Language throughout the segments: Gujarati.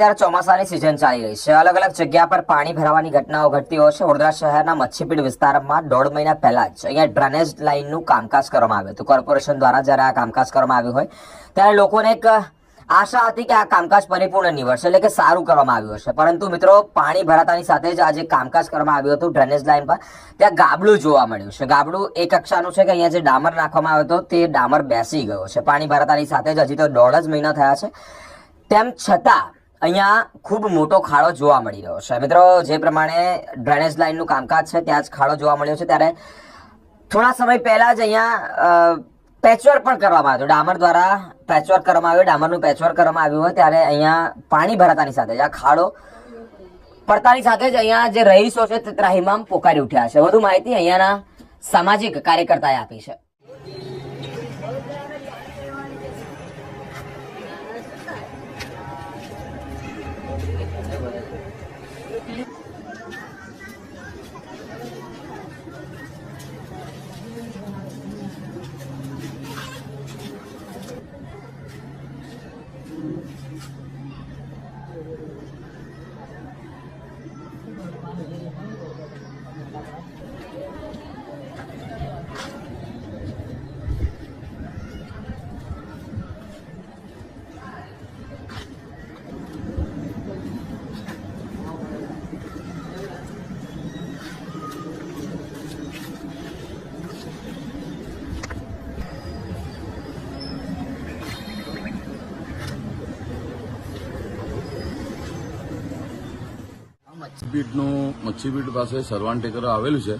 અત્યારે ચોમાસાની સિઝન ચાલી રહી છે. અલગ અલગ જગ્યા પર પાણી ભરાવાની ઘટનાઓ ઘટતી હોય છે. વડોદરા શહેરના મચ્છીપીડ વિસ્તારમાં દોઢ મહિના પહેલા જ અહીંયા ડ્રેનેજ લાઇનનું કામકાજ કરવામાં આવ્યું હતું. કોર્પોરેશન દ્વારા જ્યારે આ કામકાજ કરવામાં આવ્યું હોય, ત્યારે લોકોને એક આશા હતી કે આ કામકાજ પરિપૂર્ણ નીવડશે, એટલે કે સારું કરવામાં આવ્યું હશે. પરંતુ મિત્રો, પાણી ભરાતાની સાથે જ આજે કામકાજ કરવામાં આવ્યું હતું ડ્રેનેજ લાઇન પર, ત્યાં ગાબડું જોવા મળ્યું છે. ગાબડું એ કક્ષાનું છે કે અહીંયા જે ડામર નાખવામાં આવ્યો હતો, તે ડામર બેસી ગયો છે. પાણી ભરાતાની સાથે જ હજી તો દોઢ જ મહિના થયા છે. તેમ છતાં અહીંયા ખૂબ મોટો ખાડો જોવા મળી રહ્યો છે. મિત્રો, જે પ્રમાણે ડ્રેનેજ લાઇનનું કામકાજ છે, ત્યાં જ ખાડો જોવા મળ્યો છે. ત્યારે થોડા સમય પહેલા જ અહીંયા પેચવર્ક પણ કરવામાં આવ્યું. ડામર દ્વારા પેચવર્ક કરવામાં આવ્યું. ડામરનું પેચવર્ક કરવામાં આવ્યું હોય ત્યારે અહીંયા પાણી ભરાતાની સાથે જ, આ ખાડો પડતાની સાથે જ અહીંયા જે રહીશો છે તે ત્રાહિમામ પોકારી ઉઠ્યા છે. વધુ માહિતી અહીંયાના સામાજિક કાર્યકર્તાએ આપી છે. બીટનું મચ્છીબીટ પાસે સરવાન ટેકર આવેલું છે.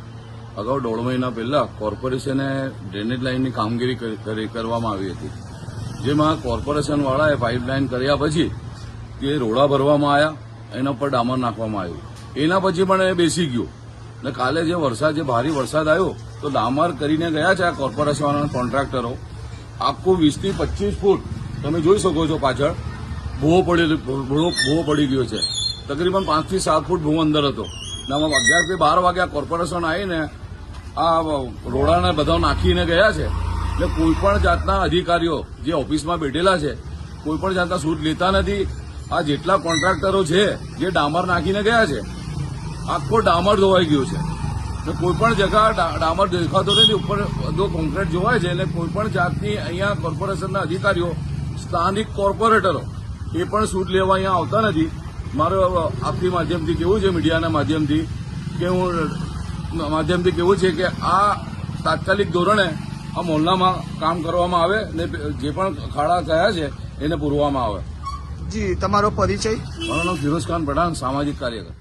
અગાઉ દોઢ મહિના પહેલા કોર્પોરેશને ડ્રેનેજ લાઇનની કામગીરી કરી- કરી- કરવામાં આવી હતી. જેમાં કોર્પોરેશન વાળાએ પાઇપલાઇન કર્યા પછી તે રોડા ભરવામાં આવ્યા, એના પર ડામર નાખવામાં આવ્યું. એના પછી પણ એ બેસી ગયું. ને કાલે જે વરસાદ જે ભારે વરસાદ આવ્યો, તો ડામર કરીને ગયા છે આ કોર્પોરેશન વાળાના કોન્ટ્રાક્ટરો. આખું વીસથી પચીસ ફૂટ, તમે જોઈ શકો છો પાછળ, ભૂવો પડેલો ભૂવો પડી ગયો છે. તકરીબન પાંચથી સાત ફૂટ ભૂ અંદર હતો. ને આમાં અગિયારથી બાર વાગ્યા કોર્પોરેશન આવીને આ રોડાને બધા નાખીને ગયા છે. એટલે કોઈપણ જાતના અધિકારીઓ જે ઓફિસમાં બેઠેલા છે કોઈપણ જાતના સૂટ લેતા નથી. આ જેટલા કોન્ટ્રાક્ટરો છે જે ડામર નાખીને ગયા છે, આખો ડામર ધોવાઈ ગયો છે. ને કોઈ જગા ડામર દેખાતો નથી. ઉપર બધો કોન્ક્રીટ જોવાય છે, એટલે કોઈપણ જાતની અહીંયા કોર્પોરેશનના અધિકારીઓ, સ્થાનિક કોર્પોરેટરો, એ પણ સૂટ લેવા અહીંયા આવતા નથી. મારો આપની માધ્યમથી કેવું છે મીડિયાના માધ્યમથી કે હું માધ્યમથી કેવું છે કે આ તાત્કાલિક ધોરણે આ મોહલ્લામાં કામ કરવામાં આવે ને જે પણ ખાડા થયા છે એને પૂરવામાં આવે. જી તમારો પરિચય? મારું નામ ફિરોઝ ખાન પઠાણ સામાજિક કાર્યકર.